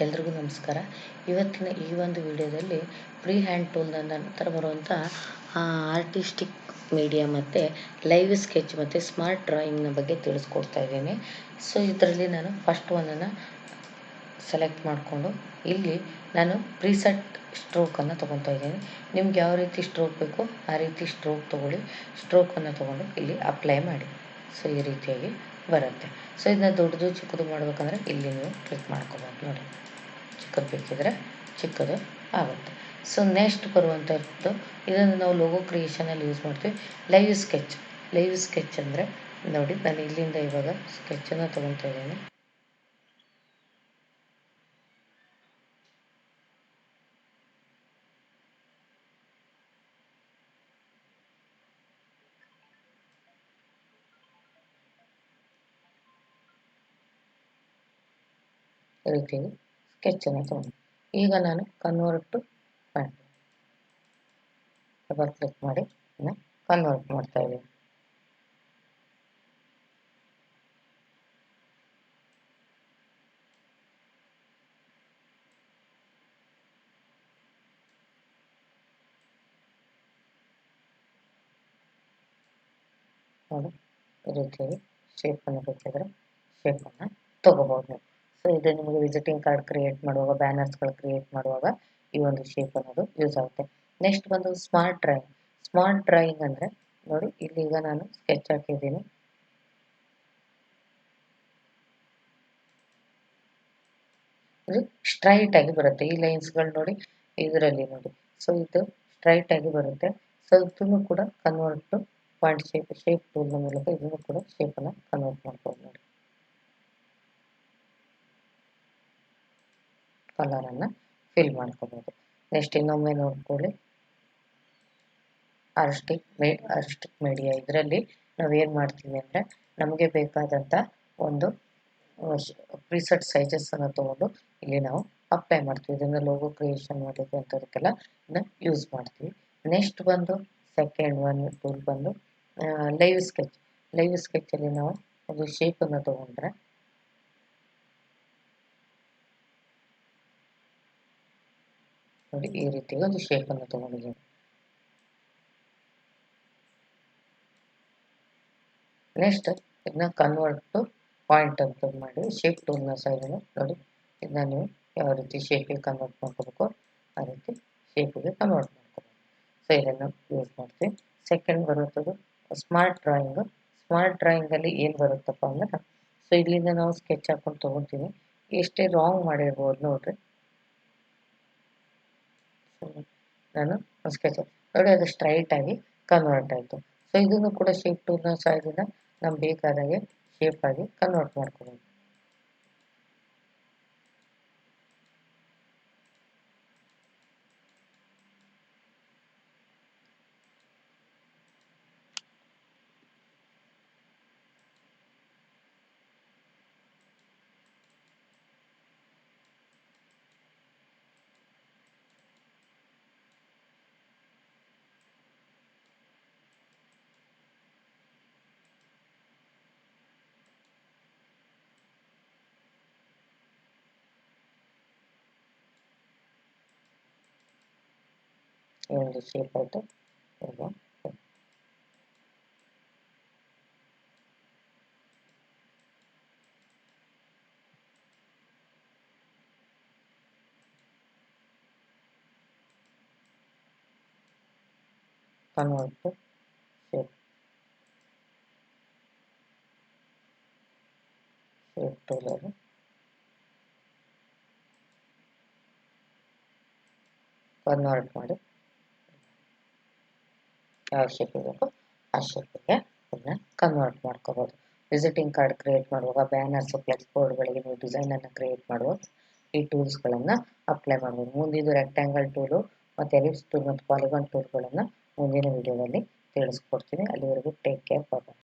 ಎಲ್ರಿಗೂ ನಮಸ್ಕಾರ. ಇವತ್ತಿನ ಈ ಒಂದು ವಿಡಿಯೋದಲ್ಲಿ ಫ್ರೀ ಹ್ಯಾಂಡ್ ಟೂಲ್ನ ನಂತರ ಬರುವಂಥ ಆರ್ಟಿಸ್ಟಿಕ್ ಮೀಡಿಯಾ ಮತ್ತು ಲೈವ್ ಸ್ಕೆಚ್ ಮತ್ತು ಸ್ಮಾರ್ಟ್ ಡ್ರಾಯಿಂಗ್ನ ಬಗ್ಗೆ ತಿಳಿಸ್ಕೊಡ್ತಾ ಇದ್ದೀನಿ. ಸೊ ಇದರಲ್ಲಿ ನಾನು ಫಸ್ಟ್ ಒಂದನ್ನು ಸೆಲೆಕ್ಟ್ ಮಾಡಿಕೊಂಡು, ಇಲ್ಲಿ ನಾನು ಪ್ರೀಸೆಟ್ ಸ್ಟ್ರೋಕನ್ನು ತೊಗೊತಾ ಇದ್ದೀನಿ. ನಿಮ್ಗೆ ಯಾವ ರೀತಿ ಸ್ಟ್ರೋಕ್ ಬೇಕೋ, ಆ ರೀತಿ ಸ್ಟ್ರೋಕ್ ತೊಗೊಳ್ಳಿ. ಸ್ಟ್ರೋಕನ್ನು ತೊಗೊಂಡು ಇಲ್ಲಿ ಅಪ್ಲೈ ಮಾಡಿ. ಸೊ ಈ ರೀತಿಯಾಗಿ. ಬರುತ್ತೆ. ಸೊ ಇದನ್ನ ದೊಡ್ಡದು, ಚಿಕ್ಕದು ಮಾಡ್ಬೇಕಂದ್ರೆ ಇಲ್ಲಿ ನೀವು ಕ್ಲಿಕ್ ಮಾಡ್ಕೋಬೋದು ನೋಡಿ. ಚಿಕ್ಕದು ಬೇಕಿದ್ರೆ ಚಿಕ್ಕದು ಆಗುತ್ತೆ. ಸೊ ನೆಕ್ಸ್ಟ್ ಬರುವಂಥದ್ದು ಇದನ್ನು ನಾವು ಲೋಗೋ ಕ್ರಿಯೇಷನಲ್ಲಿ ಯೂಸ್ ಮಾಡ್ತೀವಿ. ಲೈವ್ ಸ್ಕೆಚ್ ಲೈವ್ ಸ್ಕೆಚ್ ಅಂದರೆ ನೋಡಿ, ನಾನು ಇಲ್ಲಿಂದ ಇವಾಗ ಸ್ಕೆಚನ್ನು ತೊಗೊತಾ ಇದ್ದೀನಿ. ಈ ಸ್ಕೆಚ್ಚನ್ನು ತೊಗೊಂಡು ಈಗ ನಾನು convert to paint double click ಮಾಡಿ ಕನ್ವರ್ಟ್ ಮಾಡ್ತಾ ಇದ್ದೀನಿ. ನೋಡಿ, ಈ ರೀತಿಯಾಗಿ ಶೇಪನ್ನು ಬೇಕಿದ್ರೆ ಶೇಪನ್ನು ತಗೋಬೋದು. ಸೊ ಇದು ನಿಮಗೆ ವಿಸಿಟಿಂಗ್ ಕಾರ್ಡ್ ಕ್ರಿಯೇಟ್ ಮಾಡುವಾಗ ಬ್ಯಾನರ್ಸ್ಗಳು ಕ್ರಿಯೇಟ್ ಮಾಡುವಾಗ ಈ ಒಂದು ಶೇಪ್ ಅನ್ನೋದು ಯೂಸ್ ಆಗುತ್ತೆ. ನೆಕ್ಸ್ಟ್ ಬಂದು ಸ್ಮಾರ್ಟ್ ಡ್ರಾಯಿಂಗ್ ಸ್ಮಾರ್ಟ್ ಡ್ರಾಯಿಂಗ್ ಅಂದರೆ, ನೋಡಿ ಇಲ್ಲೀಗ ನಾನು ಸ್ಕೆಚ್ ಹಾಕಿದ್ದೀನಿ. ಇದು ಸ್ಟ್ರೈಟ್ ಆಗಿ ಬರುತ್ತೆ. ಈ ಲೈನ್ಸ್ಗಳು ನೋಡಿ, ಇದರಲ್ಲಿ ನೋಡಿ. ಸೊ ಇದು ಸ್ಟ್ರೈಟ್ ಆಗಿ ಬರುತ್ತೆ. ಸೊ ಇದನ್ನು ಕೂಡ ಕನ್ವರ್ಟ್ ಪಾಯಿಂಟ್ ಶೇಪ್ ಶೇಪ್ ಟೂಲ್ನ ಮೂಲಕ ಇದನ್ನು ಕೂಡ ಶೇಪನ್ನು ಕನ್ವರ್ಟ್ ಮಾಡ್ಬೋದು ನೋಡಿ ಕಲರನ್ನು ಫಿಲ್ ಮಾಡ್ಕೋಬೋದು. ನೆಕ್ಸ್ಟ್ ಇನ್ನೊಮ್ಮೆ ನೋಡ್ಕೊಳ್ಳಿ. ಅರ್ಸ್ಟಿಕ್ ಮೇ ಅರ್ಸ್ಟಿಕ್ ಮೀಡಿಯಾ ಇದರಲ್ಲಿ ನಾವು ಏನು ಮಾಡ್ತೀವಿ ಅಂದ್ರೆ ನಮಗೆ ಬೇಕಾದಂಥ ಒಂದು ಪ್ರೀಸೆಟ್ ಅನ್ನ ತೊಗೊಂಡು ಇಲ್ಲಿ ನಾವು ಅಪ್ಲೈ ಮಾಡ್ತೀವಿ. ಇದನ್ನು ಲೋಗೋ ಕ್ರಿಯೇಷನ್ ಮಾಡಲಿಕ್ಕೆ ಅಂಥದಕ್ಕೆಲ್ಲ ಇದನ್ನ ಯೂಸ್ ಮಾಡ್ತೀವಿ. ನೆಕ್ಸ್ಟ್ ಬಂದು ಸೆಕೆಂಡ್ ಒನ್ ಟೂಲ್ ಬಂದು ಲೈವ್ ಸ್ಕೆಚ್ ಲೈವ್ ಸ್ಕೆಚಲ್ಲಿ ನಾವು ಒಂದು ಶೇಪನ್ನು ತೊಗೊಂಡ್ರೆ ನೋಡಿ ಈ ರೀತಿ ಒಂದು ಶೇಪನ್ನು ತಗೊಂಡಿದೆ ನೆಕ್ಸ್ಟ್ ಇದನ್ನ ಕನ್ವರ್ಟ್ ಟು ಪಾಯಿಂಟ್ ಅಂತ ಮಾಡಿ ಶೇಪ್ ಟೂಲ್ನ ಸೈಡನ್ನು ನೋಡಿ. ಇದನ್ನ ನೀವು ಯಾವ ರೀತಿ ಶೇಪಿಗೆ ಕನ್ವರ್ಟ್ ಮಾಡ್ಕೋಬೇಕು, ಆ ರೀತಿ ಶೇಪಿಗೆ ಕನ್ವರ್ಟ್ ಮಾಡ್ಕೋಬೇಕು. ಸೊ ಇದನ್ನು ಯೂಸ್ ಮಾಡ್ತೀವಿ ಸೆಕೆಂಡ್ ಬರುತ್ತದು ಸ್ಮಾರ್ಟ್ ಡ್ರಾಯಿಂಗು ಸ್ಮಾರ್ಟ್ ಡ್ರಾಯಿಂಗಲ್ಲಿ ಏನು ಬರುತ್ತಪ್ಪ ಅಂದ್ರೆ ಸೊ ಇಲ್ಲಿಂದ ನಾವು ಸ್ಕೆಚ್ ಹಾಕೊಂಡು ತೊಗೊತೀವಿ ಎಷ್ಟೇ ರಾಂಗ್ ಮಾಡಿರ್ಬೋದು ನೋಡ್ರಿ. ನಾನು ಸ್ಕೆಚ್ ನೋಡಿ ಅದು ಸ್ಟ್ರೈಟ್ ಆಗಿ ಕನ್ವರ್ಟ್ ಆಯಿತು. ಸೊ ಇದನ್ನು ಕೂಡ ಶೇಪ್ ಟೂಲ್ನ ಸಹಾಯದಿಂದ ನಮ್ಗೆ ಬೇಕಾದಾಗೆ ಶೇಪ್ ಆಗಿ ಕನ್ವರ್ಟ್ ಮಾಡ್ಕೋಬೋದು. in the shape of the ribbon. convert to shape shape tool convert ಮಾಡಿ ಯಾವ ಶೇಪ್ ಬೇಕು ಆ ಶೇಪಿಗೆ ಇದನ್ನ ಕನ್ವರ್ಟ್ ಮಾಡ್ಕೋಬಹುದು ವಿಸಿಟಿಂಗ್ ಕಾರ್ಡ್ ಕ್ರಿಯೇಟ್ ಮಾಡುವಾಗ ಬ್ಯಾನರ್ಸ್ ಫ್ಲೆಕ್ಸ್ ಬೋರ್ಡ್ಗಳಿಗೆ ನೀವು ಡಿಸೈನನ್ನು ಕ್ರಿಯೇಟ್ ಮಾಡುವಾಗ ಈ ಟೂಲ್ಸ್ ಟೂಲ್ಸ್ಗಳನ್ನು ಅಪ್ಲೈ ಮಾಡ್ಬೋದು. ಮುಂದಿದ್ದು ರೆಕ್ಟ್ಯಾಂಗಲ್ ಟೂಲು ಮತ್ತೆ ಎಲಿಪ್ಸ್ ಟೂಲ್ ಮತ್ತು ಪಾಲಿಗಾನ್ ಟೂಲ್ಗಳನ್ನು ಮುಂದಿನ ವಿಡಿಯೋದಲ್ಲಿ ತಿಳಿಸ್ಕೊಡ್ತೀನಿ. ಅಲ್ಲಿವರೆಗೂ ಟೇಕ್ ಕೇರ್ ಬಾಯ್